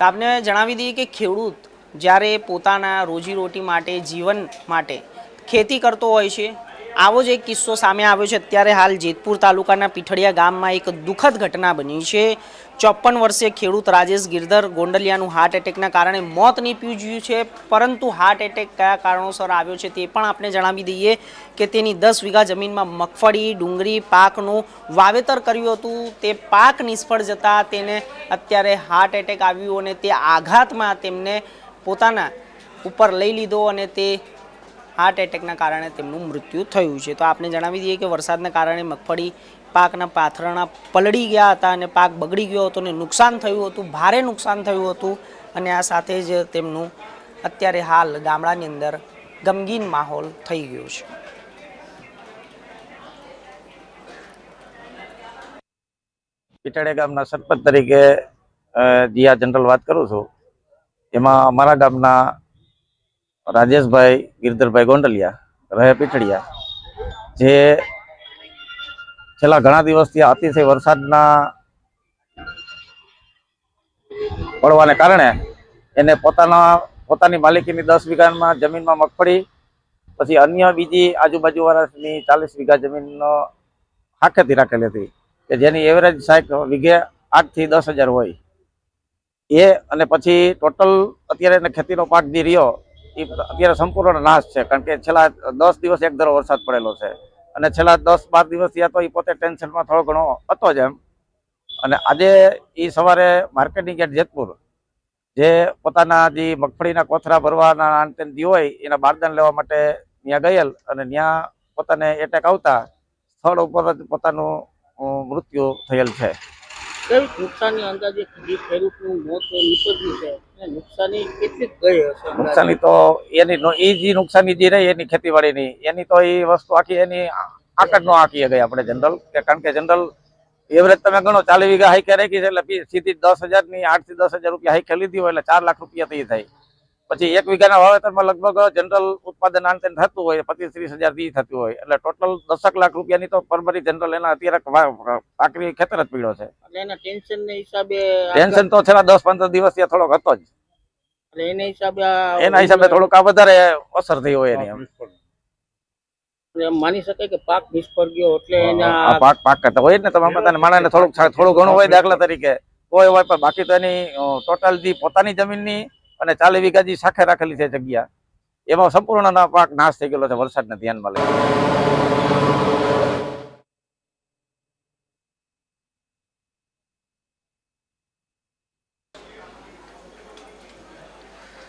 તો આપને જણાવી દઈએ કે ખેડૂત જ્યારે પોતાના રોજીરોટી માટે, જીવન માટે ખેતી કરતો હોય છે આવો જ એક કિસ્સો સામે આવ્યો છે. અત્યારે હાલ જેતપુર તાલુકાના પીઠડિયા ગામમાં એક દુઃખદ ઘટના બની છે. ચોપન વર્ષીય ખેડૂત રાજેશ ગિરધર ગોંડલિયાનું હાર્ટ એટેકના કારણે મોત નીપજ્યું છે. પરંતુ હાર્ટ એટેક કયા કારણોસર આવ્યો છે તે પણ આપણે જણાવી દઈએ કે તેની દસ વીઘા જમીનમાં મગફળી, ડુંગળી, પાકનું વાવેતર કર્યું હતું. તે પાક નિષ્ફળ જતા તેને અત્યારે હાર્ટ એટેક આવ્યું અને તે આઘાતમાં તેમને પોતાના ઉપર લઈ લીધો અને તે હાર્ટ એટેકના કારણે તેમનું મૃત્યુ થયું છે. તો આપને જણાવી દઈએ કે વરસાદના કારણે મગફળી પાકના પાથરણા પલળી ગયા હતા અને પાક બગડી ગયો હતો અને નુકસાન થયું હતું, ભારે નુકસાન થયું હતું અને આ સાથે જ તેમનું અત્યારે હાલ ગામડાની અંદર ગમગીન માહોલ થઈ ગયો છે. પીટાડે ગામના સરપંચ તરીકે જીયા જનરલ વાત કરું છું. એમાં અમારા ગામના રાજેશભાઈ, ગિરધરભાઈ ગોંડલિયા, રહે પીઠડિયા જે છેલ્લા ઘણા દિવસથી અતિશય વરસાદના પડવાને કારણે એને પોતાના, પોતાની માલિકીની દસ વીઘામાં જમીનમાં મગફળી, પછી અન્ય બીજી આજુબાજુ વાળાની ચાલીસ વીઘા જમીનનો હાકેતી રાખેલી હતી કે જેની એવરેજ સાહેબ વીઘે આઠથી દસ હજાર હોય. એ અને પછી ટોટલ અત્યારે ખેતીનો પાક જે રહ્યો એ અત્યારે સંપૂર્ણ નાશ છે. કારણ કે છેલ્લા દસ દિવસ એક ધારો વરસાદ પડેલો છે. અને છેલ્લા દસ બાર દિવસથી યા તો એ પોતે ટેન્શનમાં થોડો ઘણો હતો જ એમ. અને આજે એ સવારે માર્કેટિંગ યાર્ડ જેતપુર, જે પોતાના જે મગફળીના કોથરા ભરવાના જે હોય, એના બારદાન લેવા માટે ત્યાં ગયેલ અને ત્યાં પોતાને એટેક આવતા સ્થળ ઉપર જ પોતાનું મૃત્યુ થયેલ છે. કેવી નુકસાની અંદાજે ખેડૂતનું મોત છે નુકસાની કેટલી હશે નુકસાની તો એની એ જે નુકસાની જે રહી એની ખેતીવાડીની, એની તો એ વસ્તુ આખી એની આકડ નો આંકીએ ગઈ આપણે જનરલ, કે કારણ કે જનરલ એવરેજ તમે ગણો, ચાલીસ વીઘા હાઈકે રાખી છે, એટલે સીધી દસ હજારની આઠથી દસ હજાર રૂપિયા હાઈકે લીધી હોય એટલે ચાર લાખ રૂપિયા તો એ થાય. પછી એક વીઘાના વાવેતરમાં લગભગ જનરલ ઉત્પાદન આંતે થતું હોય પચીસ ત્રીસ હજારથી થતું હોય. એટલે ટોટલ દસક લાખ રૂપિયાની તો પરમરી જનરલ એના અત્યારે આકરી ખેતર જ પીડ્યો છે. ટેન્શન હિસાબે તો છેલ્લા દસ પંદર દિવસથી થોડોક હતો જ. એના હિસાબે એના હિસાબે થોડુંક આ વધારે અસર થઈ હોય એની માની શકાય કે પાક નિષ્ફળ ગયો એટલે એના પાક પાક કરતા હોય ને તમે બધાને માણસને થોડુંક થોડું ઘણું હોય દાખલા તરીકે. કોઈ હોય પણ બાકી તો એની ટોટલ જે પોતાની જમીનની અને ચાલી વીઘા સાખે રાખેલી છે જગ્યા. એમાં સંપૂર્ણના પાક નાશ થઈ ગયેલો છે, વરસાદને ધ્યાનમાં લઈ